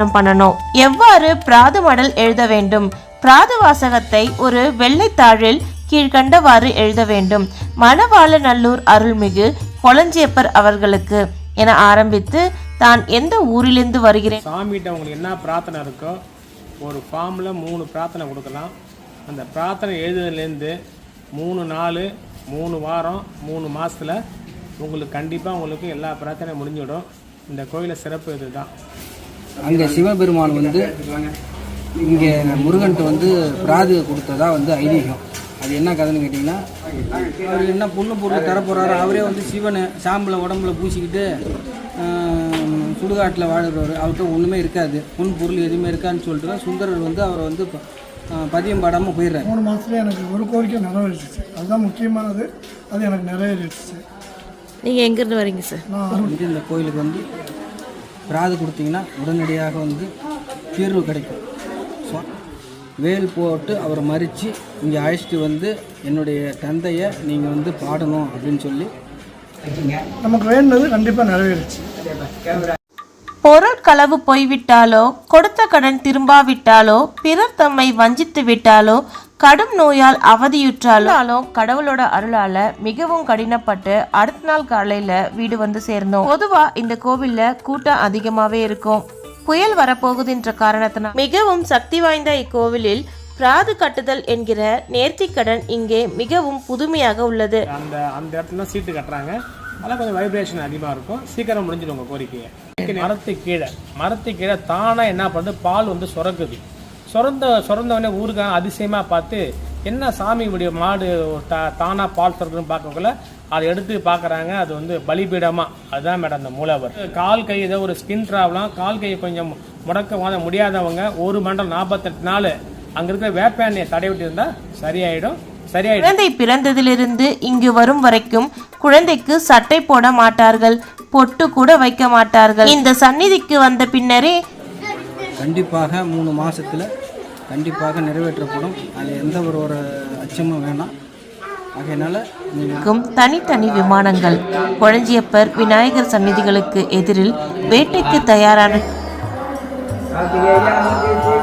தரிசனம் பண்ணணும். எவ்வாறு பிராது மடல் எழுத வேண்டும்? பிராது வாசகத்தை ஒரு வெள்ளைத்தாழில் கீழ்கண்டவாறு எழுத வேண்டும். மணவாள நல்லூர் அருள்மிகு கொளஞ்சியப்பர் அவர்களுக்கு என ஆரம்பித்து தான் எந்த ஊரிலிருந்து வருகிறேன்? சாமிகிட்ட உங்களுக்கு என்ன பிரார்த்தனை இருக்கோ ஒரு ஃபார்மில் மூணு பிரார்த்தனை கொடுக்கலாம். அந்த பிரார்த்தனை எழுதுறதுலேருந்து மூணு நாள் மூணு வாரம் மூணு மாதத்தில் உங்களுக்கு கண்டிப்பாக உங்களுக்கு எல்லா பிரார்த்தனையும் முடிஞ்சிடும். இந்த கோயிலை சிறப்பு இதுதான். அங்கே சிவபெருமான் வந்து இங்கே முருகன்ட்டு வந்து பிராது கொடுத்ததா வந்து ஐதீகம். அது என்ன கதைன்னு கேட்டிங்கன்னா அவர் என்ன பொண்ணு பொருள் தரப்போகிறாரு அவரே வந்து சிவனை சாம்பலை உடம்புல பூசிக்கிட்டு சுடுகாட்டில் வாழுறவர். அவர்கிட்ட ஒன்றுமே இருக்காது. பொன் பொருள் எதுவுமே இருக்கான்னு சொல்லிட்டு தான் சுந்தரர் வந்து அவரை வந்து பதியம் பாடாமல் போயிடுறாரு. மூணு மாதத்துல எனக்கு ஒரு கோரிக்கை நிறைவேறிடுச்சு அதுதான் முக்கியமானது. அது எனக்கு நிறைவேறிடுச்சு நீங்கள் எங்கேருந்து வரீங்க சார்? நான் வந்து இந்த கோயிலுக்கு வந்து பிராது கொடுத்தீங்கன்னா உடனடியாக வந்து தீர்வு கிடைக்கும். ஸோ வேல் போட்டு அவரை மறித்து இங்கே அழைச்சிட்டு வந்து என்னுடைய தந்தையை நீங்கள் வந்து பாடணும் அப்படின்னு சொல்லி. நமக்கு வேணுனது கண்டிப்பாக நிறைவேறிச்சு. பொருள் களவு போய்விட்டாலோ கொடுத்த கடன் திரும்பாவிட்டாலோ பிறர் தம்மை வஞ்சித்து விட்டாலோ கடும் நோயால் அவதியுற்றாலும் கடவுளோட அருளால மிகவும் கடினப்பட்டு அடுத்த நாள் காலையில வீடு வந்து சேர்ந்தோம். பொதுவா இந்த கோவில்ல கூட்டம் அதிகமாவே இருக்கும். புயல் வரப்போகுதுன்ற காரணத்தினால் மிகவும் சக்தி வாய்ந்த இக்கோவிலில் பிராது கட்டுதல் என்கிற நேர்த்திக்கடன் இங்கே மிகவும் புதுமையாக உள்ளது. அந்த அந்த இடத்துல சீட்டு கட்டுறாங்க. அதெல்லாம் கொஞ்சம் வைப்ரேஷன் அதிகமாக இருக்கும். சீக்கிரம் முடிஞ்சிடும் உங்கள் கோரிக்கையை. மரத்து கீழே மரத்து கீழே தானாக என்ன பண்ணுது? பால் வந்து சுரக்குது. சுரந்த சுரந்தவொடனே ஊருக்காக அதிசயமாக பார்த்து என்ன சாமி இப்படி மாடு தா தானாக பால் சுரக்குதுன்னு பார்க்கக்குள்ள அதை எடுத்து பார்க்குறாங்க. அது வந்து பலிபீடமாக அதுதான் மேடம் அந்த மூலவர். கால் கை ஏதோ ஒரு ஸ்கின் ப்ராப்ளம் கால் கை கொஞ்சம் முடக்க முடியாதவங்க ஒரு மண்டலம் நாற்பத்தெட்டு நாள் அங்கே இருக்கிற வேப்ப எண்ணெயை தடவிட்டு இருந்தால் சரியாயிடும். சரியாயிடும். குழந்தை பிறந்ததிலிருந்து இங்கு வரும் வரைக்கும் குழந்தைக்கு சட்டை போட மாட்டார்கள் பொட்டு கூட வைக்க மாட்டார்கள். இந்த சந்நிதிக்கு வந்த பின்னரே கண்டிப்பாக மூணு மாசத்துல கண்டிப்பாக நிறைவேற்றப்படும். அது எந்த ஒரு ஒரு அச்சமும் வேணாம். தனித்தனி விமானங்கள். கொழஞ்சியப்பர் விநாயகர் சந்நிதிகளுக்கு எதிரில் வேட்டைக்கு தயாரான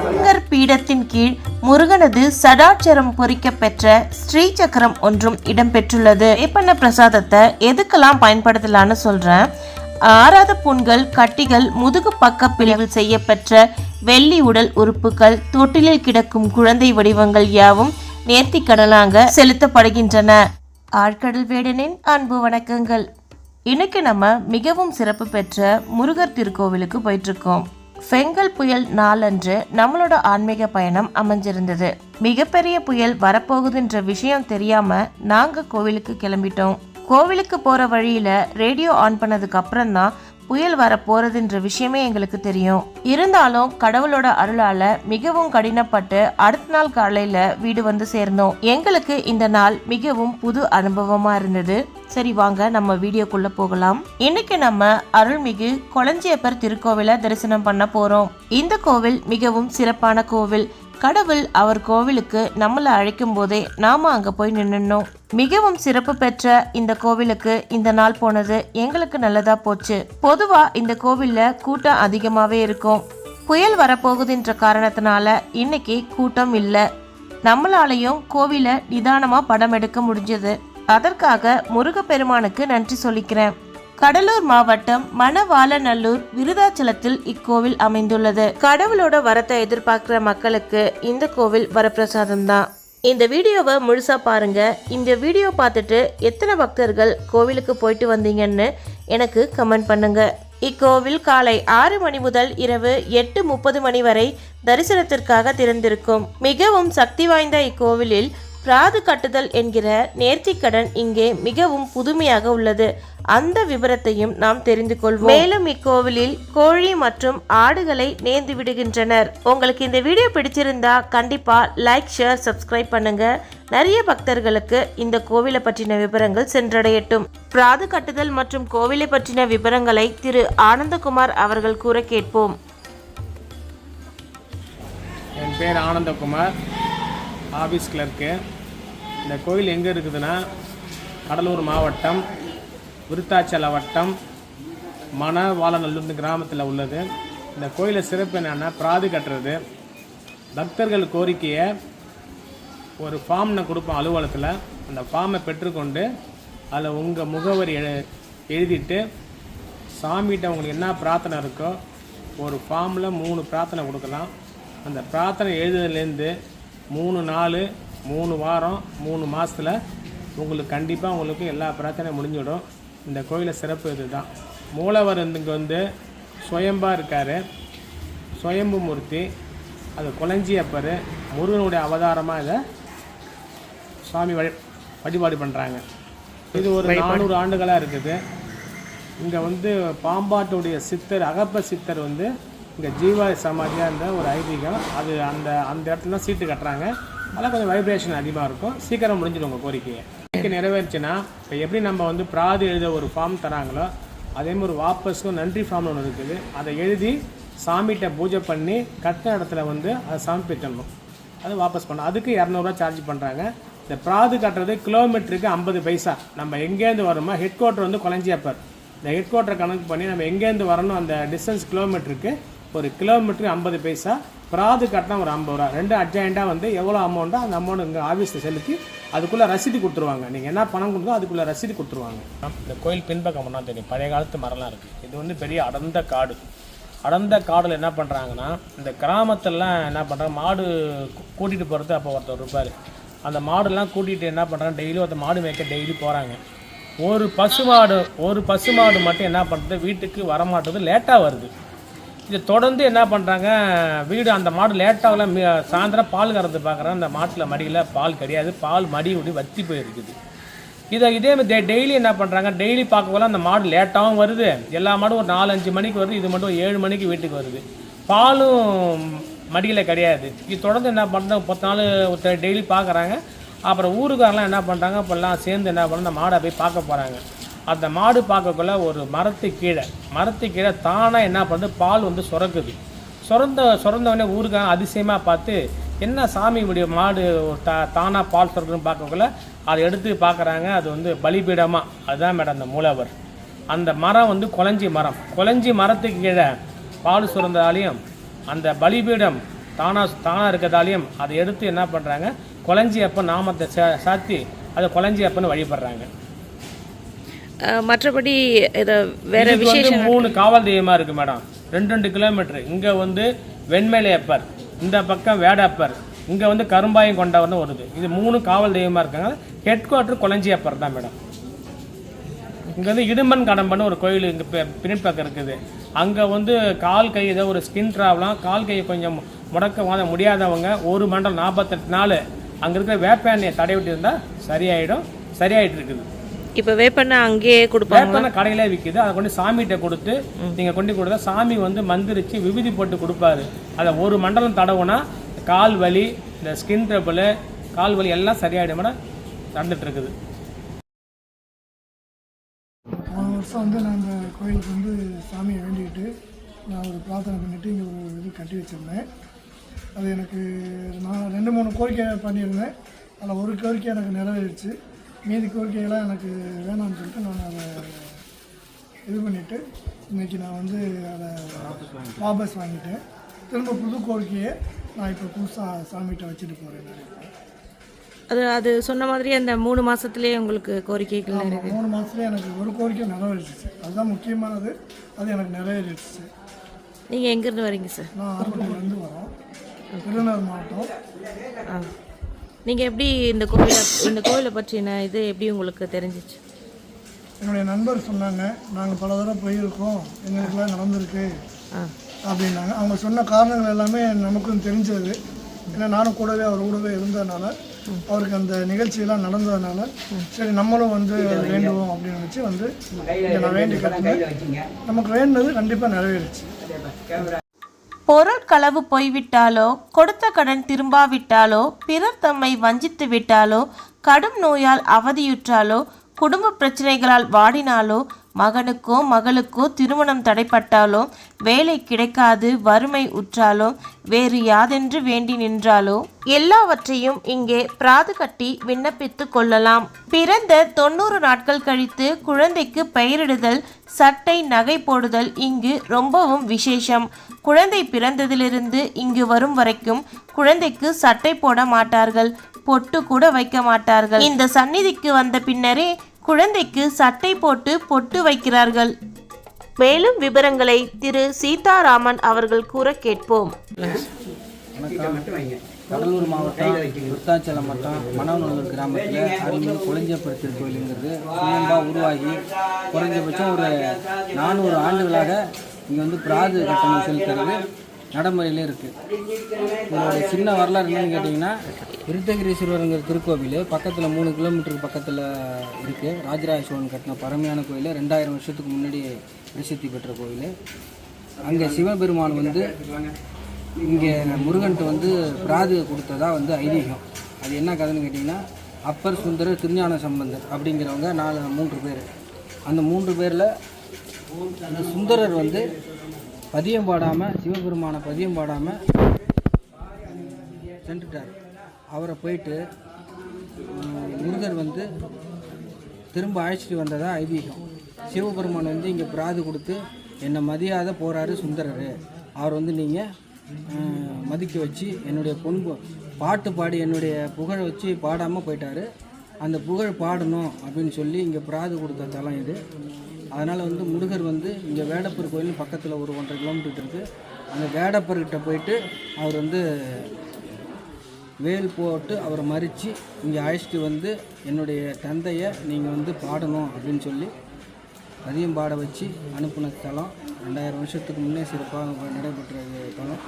முருகர் பீடத்தின் கீழ் முருகனது சடாட்சரம் பொறிக்க பெற்ற ஸ்ரீ சக்கரம் ஒன்றும் இடம்பெற்றுள்ளது. வேப்பண்ண பிரசாதத்தை எதுக்கெல்லாம் பயன்படுத்தலான்னு சொல்றேன். ஆறாத புண்கள் கட்டிகள் முதுகு பக்க பிளவில் செய்யப்பெற்ற வெள்ளி உடல் உறுப்புகள் தொட்டிலில் கிடக்கும் குழந்தை வடிவங்கள் யாவும் நேர்த்திக்கடலாக செலுத்தப்படுகின்றன. ஆழ்கடல் வேடனின் அன்பு வணக்கங்கள். இன்னைக்கு நம்ம மிகவும் சிறப்பு பெற்ற முருகர் திருக்கோவிலுக்கு போயிட்டுருக்கோம். ஃபெங்கல் புயல் நாளன்று நம்மளோட ஆன்மீக பயணம் அமைஞ்சிருந்தது. மிகப்பெரிய புயல் வரப்போகுதுன்ற விஷயம் தெரியாம நாங்க கோவிலுக்கு கிளம்பிட்டோம். கோவிலுக்கு போகிற வழியில் ரேடியோ ஆன் பண்ணதுக்கு அப்புறம் தான் புயல் வர போறதுன்ற விஷயமே எங்களுக்கு தெரியும். இருந்தாலும் கடவுளோட அருளால மிகவும் கடினப்பட்டு அடுத்த நாள் காலையில வீடு வந்து சேர்ந்தோம். எங்களுக்கு இந்த நாள் மிகவும் புது அனுபவமா இருந்தது. சரி வாங்க நம்ம வீடியோக்குள்ள போகலாம். இன்னைக்கு நம்ம அருள்மிகு கொளஞ்சியப்பர் திருக்கோவிலை தரிசனம் பண்ண போறோம். இந்த கோவில் மிகவும் சிறப்பான கோவில். கடவுள் அவர் கோவிலுக்கு நம்மளை அழைக்கும் போதே நாம அங்க போய் நின்னுனோம் மிகவும் சிறப்பு பெற்ற இந்த கோவிலுக்கு இந்த நாள் போனது எங்களுக்கு நல்லதா போச்சு. பொதுவா இந்த கோவில்ல கூட்டம் அதிகமாவே இருக்கும். புயல் வரப்போகுதுன்ற காரணத்தினால இன்னைக்கு கூட்டம் இல்லை. நம்மளாலையும் கோவிலை நிதானமா படம் எடுக்க முடிஞ்சது. அதற்காக முருகப்பெருமானுக்கு நன்றி சொல்லிக்கிறேன். கடலூர் மாவட்டம் மணவாளநல்லூர் விருதாச்சலத்தில் இக்கோவில் அமைந்துள்ளது. கடவுளோட வரத்தை எதிர்பார்க்கிற மக்களுக்கு இந்த கோவில் வரப்பிரசாதம் தான் இந்த வீடியோவை முழுசா பாருங்க. இந்த வீடியோ பார்த்துட்டு எத்தனை பக்தர்கள் கோவிலுக்கு போயிட்டு வந்தீங்கன்னு எனக்கு கமெண்ட் பண்ணுங்க. இக்கோவில் காலை ஆறு மணி முதல் இரவு எட்டு முப்பது மணி வரை தரிசனத்திற்காக திறந்திருக்கும். மிகவும் சக்தி வாய்ந்த இக்கோவிலில் பிராது கட்டுதல் என்கிற நேர்த்திக்கடன் இங்கே மிகவும் புதுமையாக உள்ளது. அந்த விவரத்தையும் நாம் தெரிந்து கொள்வோம். மேலும் இக்கோவிலில் கோழி மற்றும் ஆடுகளை நேர்ந்து விடுகின்றனர். உங்களுக்கு இந்த வீடியோ பிடிச்சிருந்தா கண்டிப்பா லைக் ஷேர் சப்ஸ்கிரைப் பண்ணுங்க. நிறைய பக்தர்களுக்கு இந்த கோவிலை பற்றின விவரங்கள் சென்றடையட்டும். பிராது கட்டுதல் மற்றும் கோவிலை பற்றின விவரங்களை திரு. ஆனந்தகுமார் அவர்கள் கூற கேட்போம். என் பேர் ஆனந்தகுமார். ஆஃபீஸ் கிளர்க்கு இந்த கோயில் எங்கே இருக்குதுன்னா கடலூர் மாவட்டம் விருத்தாச்சல வட்டம் மணவாளநல்லூர் கிராமத்தில் உள்ளது. இந்த கோயிலை சிறப்பு என்னென்னா பிராது கட்டுறது. பக்தர்கள் கோரிக்கையை ஒரு ஃபார்ம் நான் கொடுப்போம் அலுவலகத்தில். அந்த ஃபார்மை பெற்றுக்கொண்டு அதில் உங்கள் முகவரி எழு எழுதிட்டு சாமிகிட்ட உங்களுக்கு என்ன பிரார்த்தனை இருக்கோ ஒரு ஃபார்மில் மூணு பிரார்த்தனை கொடுக்கலாம். அந்த பிரார்த்தனை எழுதுறதுலேருந்து மூணு நாள் மூணு வாரம் மூணு மாதத்தில் உங்களுக்கு கண்டிப்பாக உங்களுக்கு எல்லா பிரார்த்தனையும் முடிஞ்சிடும். இந்த கோயிலில் சிறப்பு இதுதான். மூலவர் இங்கே வந்து சுயம்பா இருக்கார். சுயம்பு மூர்த்தி அது குளஞ்சியப்பர் முருகனுடைய அவதாரமாக இதை சுவாமி வழி வழிபாடு பண்ணுறாங்க இது ஒரு நானூறு ஆண்டுகளாக இருக்குது. இங்கே வந்து பாம்பாட்டுடைய சித்தர் அகப்ப சித்தர் வந்து இங்கே ஜீவா சமாதியாக இருந்த ஒரு ஐதீகம். அது அந்த அந்த இடத்துல சீட்டு கட்டுறாங்க. அதெல்லாம் கொஞ்சம் வைப்ரேஷன் அதிகமாக இருக்கும். சீக்கிரம் முடிஞ்சிடும் உங்கள் கோரிக்கையை. கோரிக்கை நிறைவேறுச்சுன்னா இப்போ எப்படி நம்ம வந்து பிராது எழுத ஒரு ஃபார்ம் தராங்களோ அதே மாதிரி வாபஸுக்கும் நன்றி ஃபார்ம்னு ஒன்று இருக்குது. அதை எழுதி சாமிகிட்ட பூஜை பண்ணி கட்ட இடத்துல வந்து அதை சமர்ப்பிச்சிடணும் அது வாபஸ் பண்ணணும். அதுக்கு இரநூறுவா சார்ஜ் பண்ணுறாங்க இந்த பிராது கட்டுறது கிலோமீட்டருக்கு ஐம்பது பைசா. நம்ம எங்கேருந்து வரோமோ ஹெட் குவார்ட்டர் வந்து குழஞ்சியப்பர் இந்த ஹெட் குவார்ட்டர் கணக்கு பண்ணி நம்ம எங்கேருந்து வரணும் அந்த டிஸ்டன்ஸ் கிலோமீட்டருக்கு ஒரு கிலோமீட்டருக்கு ஐம்பது பைசா. பிராது கட்டினா ஒரு ஐம்பது ரூபா. ரெண்டு அட்ஜாயிண்டாக வந்து எவ்வளோ அமௌண்ட்டோ அந்த அமௌண்ட் இங்கே ஆஃபீஸில் செலுத்தி அதுக்குள்ளே ரசீது கொடுத்துருவாங்க. நீங்கள் என்ன பணம் கொடுத்தோ அதுக்குள்ளே ரசீது கொடுத்துருவாங்க. இந்த கோயில் பின்பக்கம் தான் தெரியும். பழைய காலத்து மரம்லாம் இருக்குது இது வந்து பெரிய அடர்ந்த காடு. அடர்ந்த காடில் என்ன பண்ணுறாங்கன்னா இந்த கிராமத்துலலாம் என்ன பண்ணுறாங்க மாடு கூட்டிகிட்டு போகிறது அப்போ ஒருத்தர் இருப்பார். அந்த மாடுலாம் கூட்டிகிட்டு என்ன பண்ணுறாங்க டெய்லி ஒருத்தர் மாடு மேய்க்க டெய்லி போகிறாங்க ஒரு பசு மாடு ஒரு பசு மாடு மட்டும் என்ன பண்ணுறது வீட்டுக்கு வரமாட்டது லேட்டாக வருது. இது தொடர்ந்து என்ன பண்ணுறாங்க வீடு அந்த மாடு லேட்டாகல சாயந்தரம் பால் கறந்து பார்க்குறாங்க அந்த மாட்டில் மடியில் பால் கிடையாது. பால் மடி விட்டு வத்தி போயிருக்குது. இதை இதே மாதிரி டெய்லி என்ன பண்ணுறாங்க டெய்லி பார்க்கக்குள்ள அந்த மாடு லேட்டாகவும் வருது. எல்லா மாடும் ஒரு நாலஞ்சு மணிக்கு வருது இது மட்டும் ஏழு மணிக்கு வீட்டுக்கு வருது. பாலும் மடியில் கிடையாது. இது தொடர்ந்து என்ன பண்ணுறாங்க பத்து நாள் டெய்லி பார்க்குறாங்க அப்புறம் ஊருக்காரெலாம் என்ன பண்ணுறாங்க இப்போல்லாம் சேர்ந்து என்ன பண்ண அந்த மாடை போய் பார்க்க போகிறாங்க அந்த மாடு பார்க்கக்குள்ள ஒரு மரத்து கீழே மரத்து கீழே தானாக என்ன பண்ணுது பால் வந்து சுரக்குது. சுரந்த சுரந்தவொடனே ஊருக்கான அதிசயமாக பார்த்து என்ன சாமி இப்படி மாடு தா தானாக பால் சுரக்குதுன்னு பார்க்கக்குள்ள? அதை எடுத்து பார்க்குறாங்க அது வந்து பலிபீடமாக அதுதான் மேடம் அந்த மூலவர். அந்த மரம் வந்து குலஞ்சி மரம். குலஞ்சி மரத்துக்கு கீழே பால் சுரந்ததாலையும் அந்த பலிபீடம் தானாக தானாக இருக்கிறதாலையும் அதை எடுத்து என்ன பண்ணுறாங்க குலஞ்சி அப்போ நாமத்தை சா சாத்தி அதை குலஞ்சி அப்பன்னு வழிபடுறாங்க. மற்றபடி இதை வேற வந்து மூணு காவல் தெய்வமா இருக்கு மேடம். ரெண்டு ரெண்டு கிலோமீட்டர். இங்க வந்து வெண்மேலை அப்பர் இந்த பக்கம் வேடப்பர் இங்க வந்து கரும்பாயம் கொண்டவர்னு வருது. இது மூணு காவல் தெய்வமா இருக்காங்க. ஹெட் குவார்டர் குளஞ்சி அப்பர் தான் மேடம். இங்க வந்து இடும்பன் கடம்பன்னு ஒரு கோயில் இங்க பின்பக்கம் இருக்குது. அங்க வந்து கால் கை ஏதோ ஒரு ஸ்கின் ப்ராப்ளம் கால் கை கொஞ்சம் முடக்க முடியாதவங்க ஒரு மண்டலம் நாற்பத்தெட்டு நாள் அங்க இருக்கிற வேப்ப எண்ணெயை தடவிட்டு இருந்தா சரியாயிடும் சரியாயிட்டு இருக்குது. இப்போ வேப்பெண்ணெய் அங்கேயே கொடுப்பாங்க வேப்பெண்ணெய் கடையிலே விற்கிது அதை கொண்டு சாமிகிட்ட கொடுத்து நீங்கள் கொண்டு கொடுத்தா சாமி வந்து மந்திரிச்சு விபூதி போட்டு கொடுப்பாரு. அதை ஒரு மண்டலம் தடவுனா கால் வலி இந்த ஸ்கின் ட்ரபிள் கால் வலி எல்லாம் சரியாயிடும் மேடம். நடந்துட்டு இருக்குது போன வருஷம் வந்து நான் இந்த கோயிலுக்கு வந்து சாமியை வேண்டிக்கிட்டு நான் ஒரு பிரார்த்தனை பண்ணிவிட்டு இங்கே ஒரு இது கட்டி வச்சுருந்தேன். அது எனக்கு நான் ரெண்டு மூணு கோரிக்கை பண்ணியிருந்தேன். அதில் ஒரு கோரிக்கை எனக்கு நிறைவேறிச்சு. மீதி கோரிக்கையெல்லாம் எனக்கு வேணாம்னு சொல்லிட்டு நான் அதை இது பண்ணிவிட்டு இன்னைக்கு நான் வந்து அதை வாபஸ் வாங்கிட்டேன். திரும்ப புது கோரிக்கையை நான் இப்போ புதுசாக சாமிகிட்ட வச்சுட்டு போகிறேன். அது அது சொன்ன மாதிரி அந்த மூணு மாசத்துலயே உங்களுக்கு கோரிக்கைகள் மூணு மாதத்துல எனக்கு ஒரு கோரிக்கை நிறைவேறிச்சு. அதுதான் முக்கியமானது. அது எனக்கு நிறைவேறிடுச்சு நீங்கள் எங்கேருந்து வரீங்க சார் நான் ஆரோக்கியிலேருந்து வரோம். விருதுநகர் மாவட்டம். ஆ. நீங்கள் எப்படி இந்த கோயிலை இந்த கோயிலை பற்றின இது எப்படி உங்களுக்கு தெரிஞ்சிச்சு? என்னுடைய நண்பர் சொன்னாங்க நாங்கள் பல தடவை போயிருக்கோம். எங்களுக்குலாம் நடந்திருக்கு. அப்படின்னாங்க. அவங்க சொன்ன காரணங்கள் எல்லாமே நமக்கும் தெரிஞ்சது. ஏன்னா நானும் கூடவே அவர் கூடவே இருந்ததுனால அவருக்கு அந்த நிகழ்ச்சியெல்லாம் நடந்ததுனால சரி நம்மளும் வந்து வேண்டுவோம் அப்படின்னு நினச்சி வந்து இங்க நான் வேண்டி கட்டினேன் நமக்கு வேண்டினது கண்டிப்பாக நிறைவேறுச்சு. பொருட்களவு போய்விட்டாலோ கொடுத்த கடன் திரும்பாவிட்டாலோ பிறர் தம்மை வஞ்சித்து விட்டாலோ கடும் நோயால் அவதியுற்றாலோ குடும்ப பிரச்சனைகளால் வாடினாலோ மகனுக்கோ மகளுக்கோ திருமணம் தடைப்பட்டாலோ வேலை கிடைக்காது வறுமை உற்றாலோ வேறு யாதென்று வேண்டி நின்றாலோ எல்லாவற்றையும் இங்கே பிராது கட்டி விண்ணப்பித்து கொள்ளலாம். பிறந்த தொண்ணூறு நாட்கள் கழித்து குழந்தைக்கு பெயரிடுதல் சட்டை நகை போடுதல் இங்கு ரொம்பவும் விசேஷம். குழந்தை பிறந்ததிலிருந்து இங்கு வரும் வரைக்கும் குழந்தைக்கு சட்டை போட மாட்டார்கள் பொட்டு கூட வைக்க மாட்டார்கள். இந்த சந்நிதிக்கு வந்த பின்னரே குழந்தைக்கு சட்டை போட்டு பொட்டு வைக்கிறார்கள். மேலும் விவரங்களை திரு சீதாராமன் அவர்கள் கூற கேட்போம். கடலூர் மாவட்டம் விருத்தாச்சலம் வட்டம் மணவநல்லூர் கிராமத்தில் அருள்மிகு குளஞ்சியப்படுத்தல் கோயிலுங்கிறது சுயம்பா உருவாகி குறைஞ்சபட்சம் ஒரு நானூறு ஆண்டுகளாக இங்கே வந்து பிராது கட்டணம் செலுத்துறது. நடைமுறையிலே இருக்குது இதோடைய சின்ன வரலாறு என்னன்னு கேட்டிங்கன்னா விருத்தகிரீஸ்வரருங்கிற திருக்கோவில் பக்கத்தில் மூணு கிலோமீட்டருக்கு பக்கத்தில் இருக்குது ராஜராஜ சோழன் கட்டின பழமையான கோயில் ரெண்டாயிரம் வருஷத்துக்கு முன்னாடி பிரசித்தி பெற்ற கோயில். அங்கே சிவபெருமான் வந்து இங்கே முருகன்ட்டு வந்து பிராது கொடுத்ததா வந்து ஐதீகம். அது என்ன கதைன்னு கேட்டிங்கன்னா அப்பர் சுந்தரர் திருஞான சம்பந்தர் அப்படிங்கிறவங்க நாலு மூன்று பேர். அந்த மூன்று பேரில் அந்த சுந்தரர் வந்து பதியம் பாடாமல் சிவபெருமானை பதியம் பாடாமல் சென்றுட்டார். அவரை போயிட்டு முருகர் வந்து திரும்ப அழைச்சிட்டு வந்ததா ஐதீகம். சிவபெருமான் வந்து இங்கே பிராது கொடுத்து என்னை மதியாத போகிறாரு சுந்தரர். அவர் வந்து நீங்கள் மதிக்க வச்சு என்னுடைய பொன் பாட்டு பாடி என்னுடைய புகழை வச்சு பாடாமல் போயிட்டார். அந்த புகழ் பாடணும் அப்படின்னு சொல்லி இங்கே பிராது கொடுத்த தலம் இது. அதனால் வந்து முருகர் வந்து இங்கே வேடப்பர் கோயில் பக்கத்தில் ஒரு ஒன்றரை கிலோமீட்டர் இருக்குது அந்த வேடப்பர்கிட்ட போயிட்டு அவர் வந்து வேல் போட்டு அவரை மறித்து இங்கே அழைச்சிட்டு வந்து என்னுடைய தந்தையை நீங்கள் வந்து பாடணும் அப்படின்னு சொல்லி அதையும் பாட வச்சு அனுப்பின தலம். ரெண்டாயிரம் வருஷத்துக்கு முன்னே சிறப்பாக நடைபெற்ற தலம்.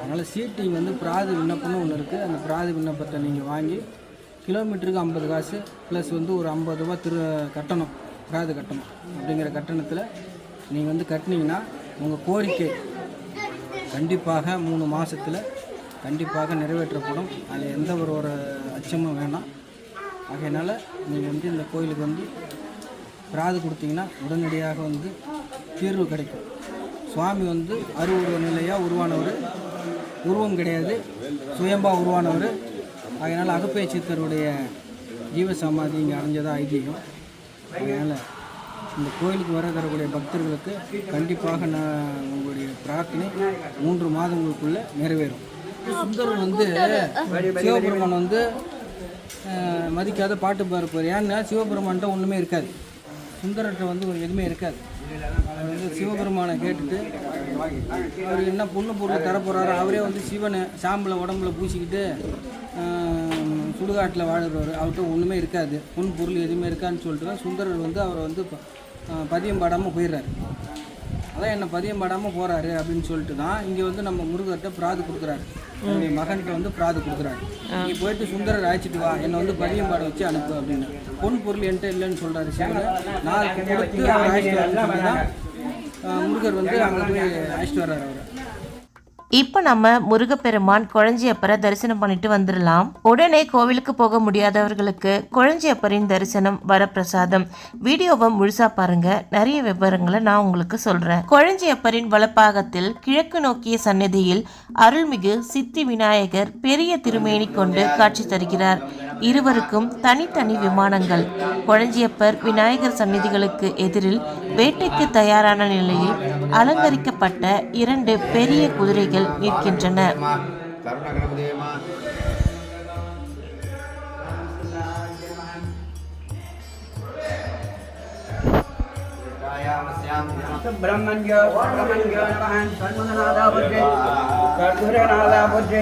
அதனால் சீட்டிங் வந்து பிராது விண்ணப்பம்னு ஒன்று இருக்குது அந்த பிராது விண்ணப்பத்தை நீங்கள் வாங்கி கிலோமீட்டருக்கு ஐம்பது காசு ப்ளஸ் வந்து ஒரு ஐம்பது ரூபா திரு கட்டணம். காது கட்டணம். அப்படிங்கிற கட்டணத்தில் நீங்கள் வந்து கட்டினீங்கன்னா உங்கள் கோரிக்கை கண்டிப்பாக மூணு மாதத்தில் கண்டிப்பாக நிறைவேற்றப்படும். அதில் எந்த ஒரு ஒரு அச்சமும் வேணாம். ஆகையினால் நீங்கள் வந்து இந்த கோயிலுக்கு வந்து பிராது கொடுத்தீங்கன்னா உடனடியாக வந்து தீர்வு கிடைக்கும். சுவாமி வந்து அருவுருவ நிலையாக உருவானவர். உருவம் கிடையாது. சுயம்பாக உருவானவர். அதனால் அகப்பை சித்தருடைய ஜீவ சமாதி இங்கே அடைஞ்சதாக ஐதீகம். அதனால் இந்த கோயிலுக்கு வர தரக்கூடிய பக்தர்களுக்கு கண்டிப்பாக நான் உங்களுடைய பிரார்த்தனை மூன்று மாதங்களுக்குள்ளே நிறைவேறும். சுந்தரம் வந்து சிவபெருமான் வந்து மதிக்காத பாட்டு பாருப்பார் ஏன்னா சிவபெருமான்கிட்ட ஒன்றுமே இருக்காது. சுந்தரர்கிட்ட வந்து ஒரு எதுவுமே இருக்காது. அவர் வந்து சிவபெருமானை கேட்டுட்டு அவர் என்ன பொண்ணு பொருள் தரப்போகிறாரோ அவரே வந்து சிவனை சாம்பில் உடம்புல பூசிக்கிட்டு சுடுகாட்டில் வாழ்கிறவர் அவர்கிட்ட ஒன்றுமே இருக்காது. பொன் பொருள் எதுவுமே இருக்கான்னு சொல்லிட்டு தான் சுந்தரர் வந்து அவரை வந்து ப- பதியம் பாடாமல் போயிடுறாரு. அதான் என்னை பதியம் பாடாமல் போகிறாரு அப்படின்னு சொல்லிட்டு தான் இங்கே வந்து நம்ம முருகர்கிட்ட பிராது கொடுக்குறாரு. என்னுடைய மகன்கிட்ட வந்து பிராது கொடுக்குறாரு. நீ போயிட்டு சுந்தரர் அழைச்சிட்டு வா. என்னை வந்து பதியம் பாட வச்சு அனுப்பு அப்படின்னு. பொன் பொருள் என்கிட்ட இல்லைன்னு சொல்கிறாரு சிவன் நான் கொடுத்து அவர் அழைச்சிட்டு வரணும்னு முருகர் வந்து அங்கே போய் அழைச்சிட்டு வர்றாரு அவர். இப்போ நம்ம முருகப்பெருமான் குழஞ்சியப்பரை தரிசனம் பண்ணிட்டு வந்துடலாம் உடனே கோவிலுக்கு போக முடியாதவர்களுக்கு குழஞ்சியப்பரின் தரிசனம் வரப்பிரசாதம். வீடியோவை முழுசா பாருங்க. நிறைய விவரங்களை நான் உங்களுக்கு சொல்றேன். குழஞ்சியப்பரின் வலப்பாகத்தில் கிழக்கு நோக்கிய சன்னதியில் அருள்மிகு சித்தி விநாயகர் பெரிய திருமேனி கொண்டு காட்சி தருகிறார். இருவருக்கும் தனித்தனி விமானங்கள் குழஞ்சியப்பர் விநாயகர் சந்நிதிகளுக்கு எதிரில் வேட்டைக்கு தயாரான நிலையில் அலங்கரிக்கப்பட்ட இரண்டு பெரிய குதிரைகள் நிற்கின்றன ब्रह्मण्य ब्रह्मण्य नमः सन्मनादा बुद्धि कर्पूरनादा बुद्धि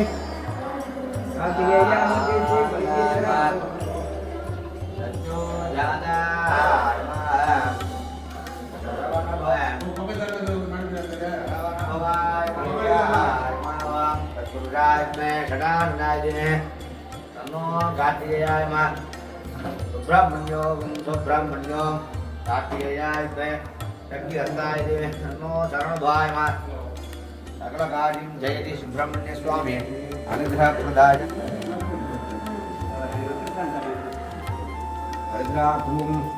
Subramanyom, Subramanyom, Tatiyayai, Tatiyayai, Tatiyayai, Tatiyayai, Tatiyayai, Tatiyayai, Tatiyayai, Tatiyayai, Tatiyayai, Tatiyayai, अनुग्रहप्रदाय अनुग्रहपूर्ण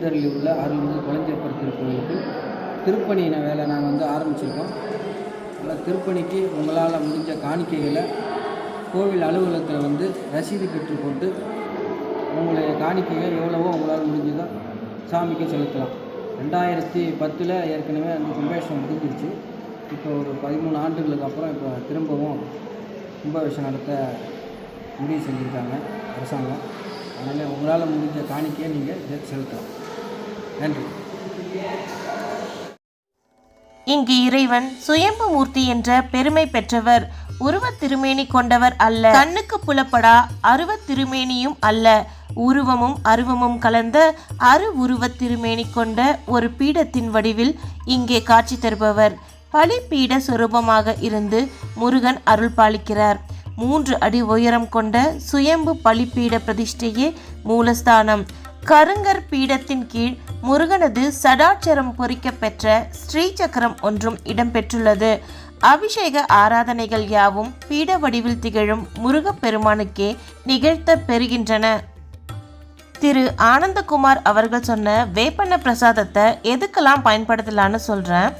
எழுந்தருளி உள்ள அருள்மிகு குழந்தையப்பர் திருக்கோயிலுக்கு திருப்பணியின வேலை நாங்கள் வந்து ஆரம்பிச்சிருக்கோம். அதில் திருப்பணிக்கு உங்களால் முடிஞ்ச காணிக்கைகளை கோவில் அலுவலகத்தில் வந்து ரசீது பெற்றுக்கொண்டு உங்களுடைய காணிக்கைகள் எவ்வளவோ உங்களால் முடிஞ்சதோ சாமிக்கு செலுத்தலாம். ரெண்டாயிரத்தி பத்தில் ஏற்கனவே அந்த கும்பாபிஷேகம் முடிஞ்சிருச்சு. இப்போ ஒரு பதிமூணு ஆண்டுகளுக்கு அப்புறம் இப்போ திரும்பவும் கும்பாபிஷேகம் நடத்த முடிவு செஞ்சுருக்காங்க அரசாங்கம். அதனால் உங்களால் முடிஞ்ச காணிக்கையை நீங்கள் செலுத்தலாம். நன்றி. இங்கு இறைவன் சுயம்பு மூர்த்தி என்ற பெருமை பெற்றவர் உருவத் திருமேனி கொண்டவர் அல்ல. கண்ணுக்கு புலப்படா அருவத் திருமேனியும் அல்ல. உருவமும் அருவமும் கலந்த அரு உருவத் திருமேனி கொண்ட ஒரு பீடத்தின் வடிவில் இங்கே காட்சி தருபவர். பலிபீட சுரூபமாக இருந்து முருகன் அருள் பாலிக்கிறார். மூன்று அடி உயரம் கொண்ட சுயம்பு பழிப்பீட பிரதிஷ்டையே மூலஸ்தானம். கருங்கர் பீடத்தின் கீழ் முருகனது சடாட்சரம் பொறிக்கப்பெற்ற ஸ்ரீசக்கரம் ஒன்றும் இடம்பெற்றுள்ளது. அபிஷேக ஆராதனைகள் யாவும் பீட வடிவில் திகழும் முருகப்பெருமானுக்கே நிகழ்த்த பெறுகின்றன. திரு ஆனந்தகுமார் அவர்கள் சொன்ன வேப்பண்ண பிரசாதத்தை எதுக்கெல்லாம் பயன்படுத்தலான்னு சொல்கிறேன்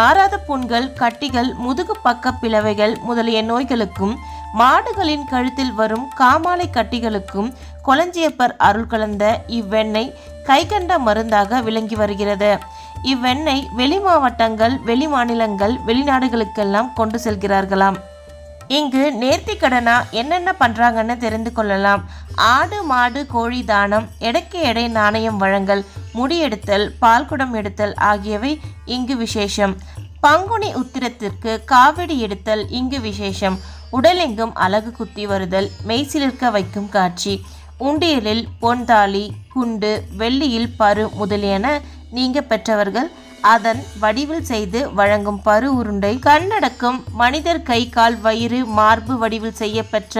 ஆறாத புண்கள் கட்டிகள் முதுகு பக்க பிளவைகள் முதலிய நோய்களுக்கும் மாடுகளின் கழுத்தில் வரும் காமாலை கட்டிகளுக்கும் கொலஞ்சியப்பர் அருள் கலந்த இவ்வெண்ணெய் கைகண்ட மருந்தாக விளங்கி வருகிறது. இவ்வெண்ணெய் வெளி மாவட்டங்கள் வெளி மாநிலங்கள் வெளிநாடுகளுக்கெல்லாம் கொண்டு செல்கிறார்களாம். இங்கு நேர்த்தி கடனா என்னென்ன பண்றாங்கன்னு தெரிந்து கொள்ளலாம். ஆடு மாடு கோழி தானம் எடைக்கு எடை நாணயம் வழங்கல் முடியெடுத்தல் பால்குடம் எடுத்தல் ஆகியவை இங்கு விசேஷம். பங்குனி உத்திரத்திற்கு காவடி எடுத்தல் இங்கு விசேஷம். உடலெங்கும் அழகு குத்தி வருதல் மெய்சிலிருக்க வைக்கும் காட்சி. உண்டியலில் பொன்தாலி குண்டு வெள்ளியில் பரு முதலியன நீங்க பெற்றவர்கள். அதன் வடிவில் செய்து வழங்கும் பரு உருண்டை கண்ணடக்கம் மனிதர் கை கால் வயிறு மார்பு வடிவில் செய்யப்பெற்ற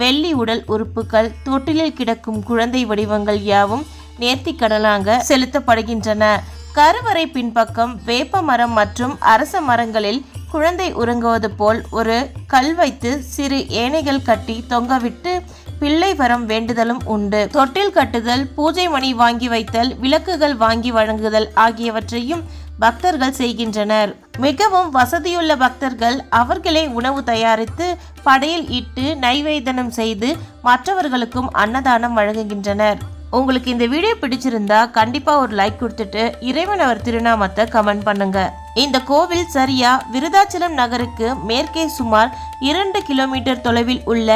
வெள்ளி உடல் உறுப்புகள் தொட்டிலில் கிடக்கும் குழந்தை வடிவங்கள் யாவும் நேர்த்திக்கடலாக செலுத்தப்படுகின்றன. கருவறை பின்பக்கம் வேப்ப மரம் மற்றும் அரச மரங்களில் குழந்தை உறங்குவது போல் ஒரு கல் வைத்து சிறு ஏனைகள் கட்டி தொங்கவிட்டு பிள்ளை வரம் வேண்டுதலும் உண்டு. தொட்டில் கட்டுதல் பூஜை மணி வாங்கி வைத்தல் விளக்குகள் வாங்கி வழங்குதல் ஆகியவற்றையும் பக்தர்கள் செய்கின்றனர். மிகவும் வசதியுள்ள பக்தர்கள் அவர்களே உணவு தயாரித்து படையில் இட்டு நைவேதனம் செய்து மற்றவர்களுக்கும் அன்னதானம் வழங்குகின்றனர். உங்களுக்கு இந்த வீடியோ பிடிச்சிருந்தா கண்டிப்பா ஒரு லைக் கொடுத்துட்டு இறைவன் அவர் திருநாமத்தை கமெண்ட் பண்ணுங்க. இந்த கோவில் சரியா விருதாச்சலம் நகருக்கு மேற்கே சுமார் இரண்டு கிலோமீட்டர் தொலைவில் உள்ள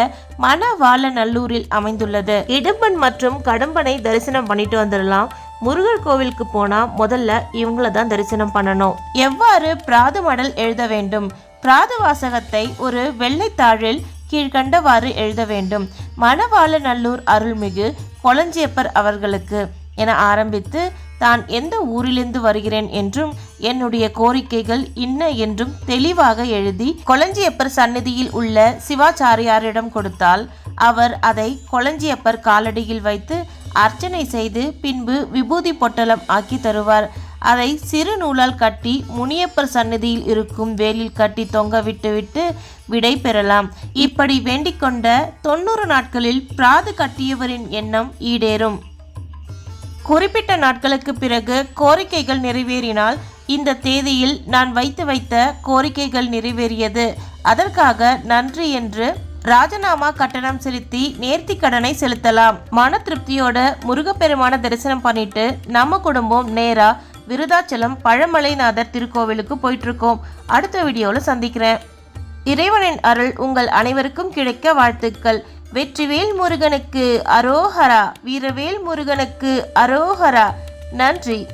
மணவாளநல்லூரில் அமைந்துள்ளது. இடும்பன் மற்றும் கடம்பனை தரிசனம் பண்ணிட்டு வந்துடலாம். முருகர் கோவிலுக்கு போனா முதல்ல இவங்கள தான் தரிசனம் பண்ணணும். எவ்வாறு பிராது மடல் எழுத வேண்டும்? பிராது வாசகத்தை ஒரு வெள்ளைத்தாழில் கீழ்கண்டவாறு எழுத வேண்டும். மணவாளநல்லூர் அருள்மிகு கொளஞ்சியப்பர் அவர்களுக்கு என ஆரம்பித்து தான் எந்த ஊரிலிருந்து வருகிறேன் என்றும் என்னுடைய கோரிக்கைகள் இன்ன என்றும் தெளிவாக எழுதி கொளஞ்சியப்பர் சந்நிதியில் உள்ள சிவாச்சாரியாரிடம் கொடுத்தால் அவர் அதை கொளஞ்சியப்பர் காலடியில் வைத்து அர்ச்சனை செய்து பின்பு விபூதி பொட்டலம் ஆக்கி தருவார். அதை சிறு நூலால் கட்டி முனியப்பர் சன்னதியில் இருக்கும் வேலில் கட்டி தொங்க விட்டுவிட்டு விடை பெறலாம். இப்படி வேண்டிக் கொண்ட தொண்ணூறு நாட்களில் பிராது கட்டியவரின் எண்ணம் ஈடேறும். குறிப்பிட்ட நாட்களுக்கு பிறகு கோரிக்கைகள் நிறைவேறினால் இந்த தேதியில் நான் வைத்து வைத்த கோரிக்கைகள் நிறைவேறியது. அதற்காக நன்றி என்று ராஜினாமா கட்டணம் செலுத்தி நேர்த்தி கடனை செலுத்தலாம். மன திருப்தியோட முருகப்பெருமான தரிசனம் பண்ணிட்டு நம்ம குடும்பம் நேரா விருதாச்சலம் பழமலைநாதர் திருக்கோவிலுக்கு போயிட்டு இருக்கோம் அடுத்த வீடியோவில் சந்திக்கிறேன். இறைவனின் அருள் உங்கள் அனைவருக்கும் கிடைக்க வாழ்த்துக்கள். வெற்றிவேல் முருகனுக்கு அரோஹரா வீரவேல் முருகனுக்கு அரோஹரா. நன்றி.